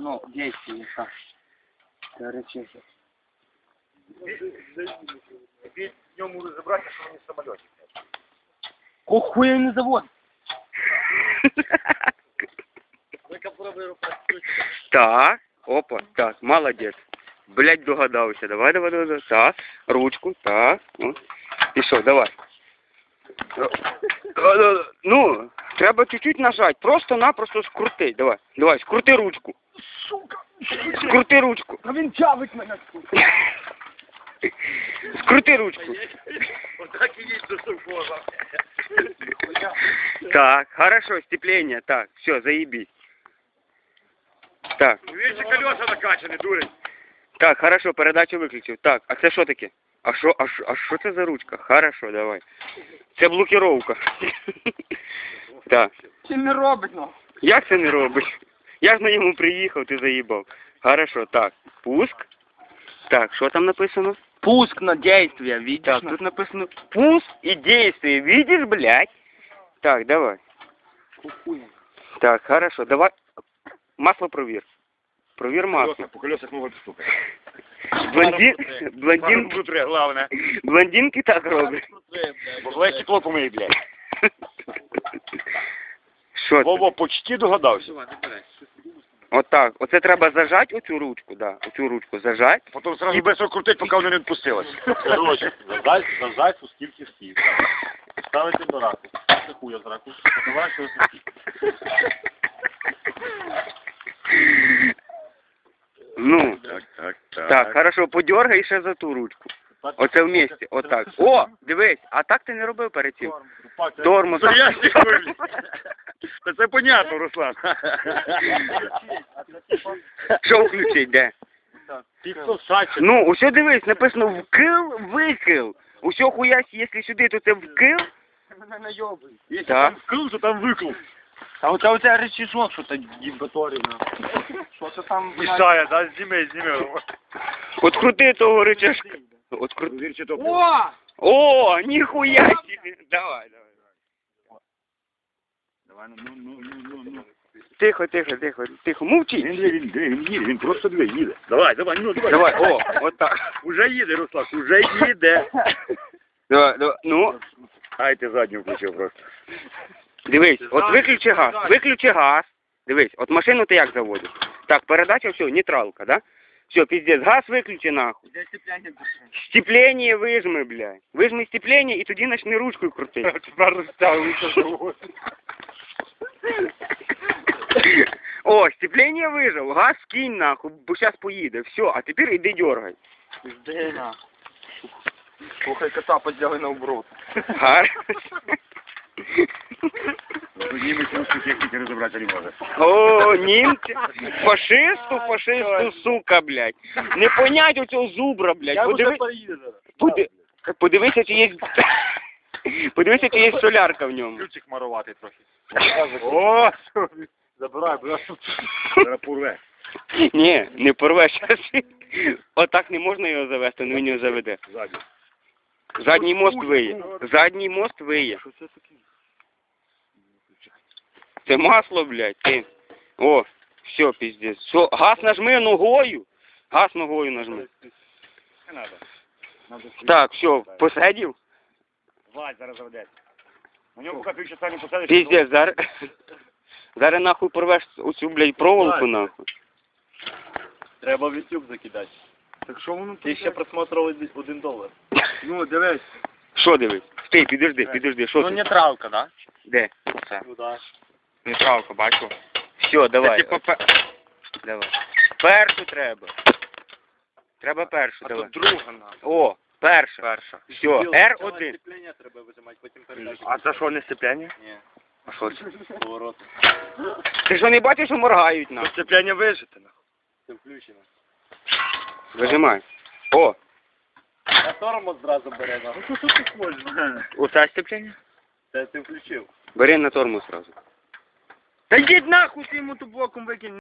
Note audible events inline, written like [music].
ну, действие, Саш. Короче, Від ньому розібратися, що мені самоліт. Кохуя не завод. Так, опа, так, молодець. Блять, догадався. Давай, давай, давай, давай. Так, ручку, так. О. Пішов, давай. Е, Ну, треба чуть-чуть нажати. Просто-напросто скрути. Давай, давай, скрути ручку. Сука. Скрути ручку. А він чавить мене. Скрути ручку. Отак і їсть до сурфоза. Так, хорошо, степление. Так, все, заебись. Так, Він колеса накачані, дурень. так, хорошо, передачу виключив. Так, а це що таке? А що, а що, а що це за ручка? Хорошо, давай. Це блокировка. Так. Чи не робить, ну? Як це не робиш? Я ж на ньому приїхав, ти заїбав. Хорошо, так. Пуск. Так, що там написано? Пуск на действие, видишь? Так, тут написано пуск і действие. Видиш, блядь? Так, давай. Так, хорошо, давай. Масло провір. Провір масло. По колесах можуть стукати. Блондин, блондин, Внутрі, головне. блондинки так роблять. Бо стекло помиє, блядь. Що це? Вова почти догадався. Отак. Оце треба зажати оцю ручку, да. Оцю ручку зажать. Потім сразу і... без крутить, поки воно не відпустилось. Короче, зажать, зажать у скільки стів. Ставите до раку. Це хуя з раку. Поворачується стів. Ну, Так, так, так. так, хорошо, подергай ще за ту ручку. Оце вместе, отак. О, дивись, а так ти не робив перед цим. Тормоз. [laughs] Це я сьогодні. Та це понятно, Руслан. Що включить, де? Підсосаче. Ну, усе дивись, написано вкил, викил. Усе хуясь, якщо сюди, то це вкил. Мене найобує. Якщо Так. там вкл, то там викл. А оце оце речішок, що то дібаторіна. Що це там? Мішає, да, зніми, зніми. От крути того рычажка. От крути. То О! О, ніхуя себе. Давай, давай. Давай, ну, ну, ну, ну, ну. Тихо, тихо, тихо, тихо. Мовчи. Він, він, він, він їде, він просто дві їде. Давай, давай, ну, давай. Давай, о, от так. Уже їде, Руслан, уже їде. Давай, давай. Ну, Ай, ти задню включив просто. Дивись, от виключи газ, виключи газ. Дивись, от машину ти як заводиш? Так, передача, все, нейтралка, да? Все, пиздец, газ виключи нахуй. Де степляння пише? Вижми, блядь. Вижми степление і тоді почни ручкою крутити. Тепер розтягується. О, степление вижив, газ скинь нахуй, бо зараз поїде. Все, а тепер іди дергай. Де на? Слухай, кота поділи на оборот. Гар. Німець русську техніки розібрати не може. О, німці. Фашисту, фашисту, сука, блядь. Не понять у цього зубра, блядь. Подиви... Поди... Подивися, чи є... Подивися, чи є солярка в ньому. Ключик марувати трохи. О, Забирай, бля. зараз порве. Ні, не порвеш. Отак не можна його завести, ну він його заведе. Задній мост виє. Задній мост виє. Що це таке? Це масло, блядь. Ти. О, все, пиздец. Все, газ нажми ногою. Газ ногою нажми. Не треба. Надо Так, все, посадів. Вать зараз заведеться. У нього поки півчаса не посадиш. Пиздец, зараз. Зараз нахуй порвеш оцю, блядь, проволоку нахуй. Треба в YouTube закидати. Так що воно Тисяча просмотрів один долар. Ну, дивись. Що дивись? Стій, підожди, підожди, що Ну, тут? нейтралка, да? Де? Це. Ну да. Нейтралка, бачу. Все, давай. типу, Пе- Давай. Першу треба. Треба першу, А давай. тут друга, на. О, перша. Перша. Все, R1. Сцеплення треба визимати, потім передачу. А це що, не сцепляння? Ні, А що це? поворот. Ти що не бачиш, що моргають нам? Сцепляння вижити, нахуй. Це включено. Вижимай. О, А тормоз зразу бере на. Що ти хочеш? оце степлення? Це ти включив. Бери на тормоз сразу. Та йдіть нахуй, ти йому ту боком викинь.